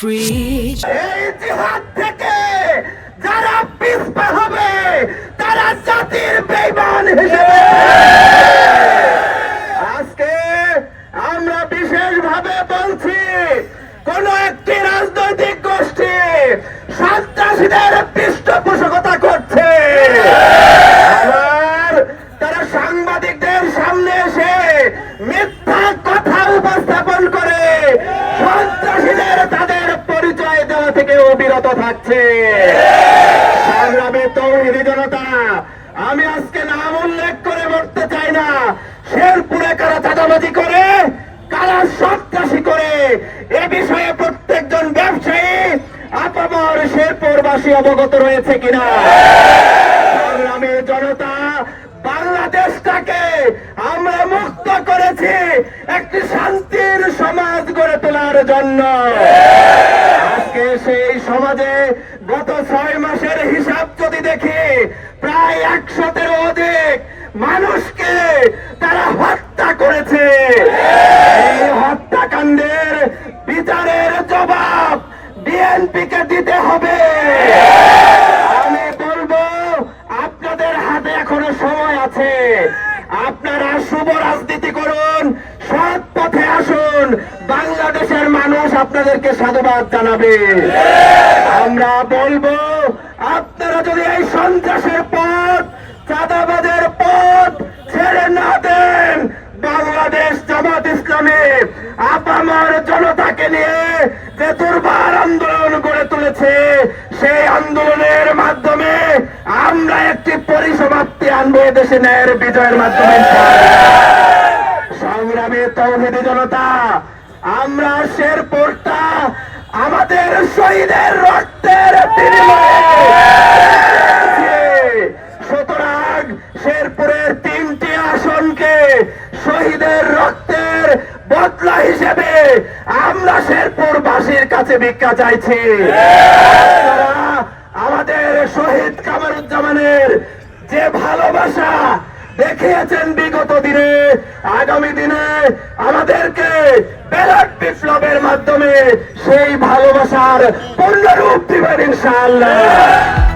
free এই জিহাদ থেকে যারা পিছপা হবে, তারা জাতির বেইমান হিসেবে। আজকে আমরা বিশেষভাবে বলছি, কোন একটি রাজনৈতিক গোষ্ঠী সন্ত্রাসীদের পৃষ্ঠপোষকতা করছে। আবার তারা সাংবাদিকদের সামনে এসে মিথ্যা থাকছে সংগ্রামী তৌহিদি জনতা আমি আজকে নাম উল্লেখ করে বলতে চাই না, শেরপুরে কারা চাঁদাবাজি করে, কারা সন্ত্রাসী করে, এ বিষয়ে প্রত্যেকজন ব্যবসায়ী আপামর শেরপুরবাসী অবগত রয়েছে কিনা? সংগ্রামী জনতা, বাংলাদেশটাকে আমরা মুক্ত করেছি, একটি শান্তির সমাজ গড়ে তোলার জন্য। করেছে। এই হত্যাকাণ্ডের বিচারের জবাব বিএনপি কে দিতে হবে। আমি বলব, আপনাদের হাতে এখনও সময় আছে। আপনারা শুভ রাজনীতি করুন, সৎ পথে আসুন, বাংলাদেশের মানুষ আপনাদেরকে সাধুবাদ জানাবে। আমরা বলব আপনারা যদি এই সন্ত্রাসের পথ চাঁদাবাজের পথ ছেড়ে না দেন বাংলাদেশ জামাত ইসলামী আপামার জনতাকে নিয়ে যে দুর্বার আন্দোলন গড়ে তুলেছে, সেই আন্দোলনের মাধ্যমে আমরা একটি পরিসমাপ্তি আনব দেশে ন্যায়ের বিজয়ের মাধ্যমে। সংগ্রামী তৌহিদি জনতা, আমরা শেরপুরটা আমাদের শহীদের রক্তের বিনিময়ে সুতরাং শহীদের রক্তের বদলা হিসেবে আমরা শেরপুর বাসীর কাছে ভিক্ষা চাইছি। আমাদের শহীদ কামারুজ্জামানের যে ভালোবাসা দেখিয়েছেন বিগত দিনে, আগামী দিনে আমাদেরকে ব্যালট বিপ্লবের মাধ্যমে সেই ভালোবাসার পূর্ণরূপ দিবেন ইনশাআল্লাহ।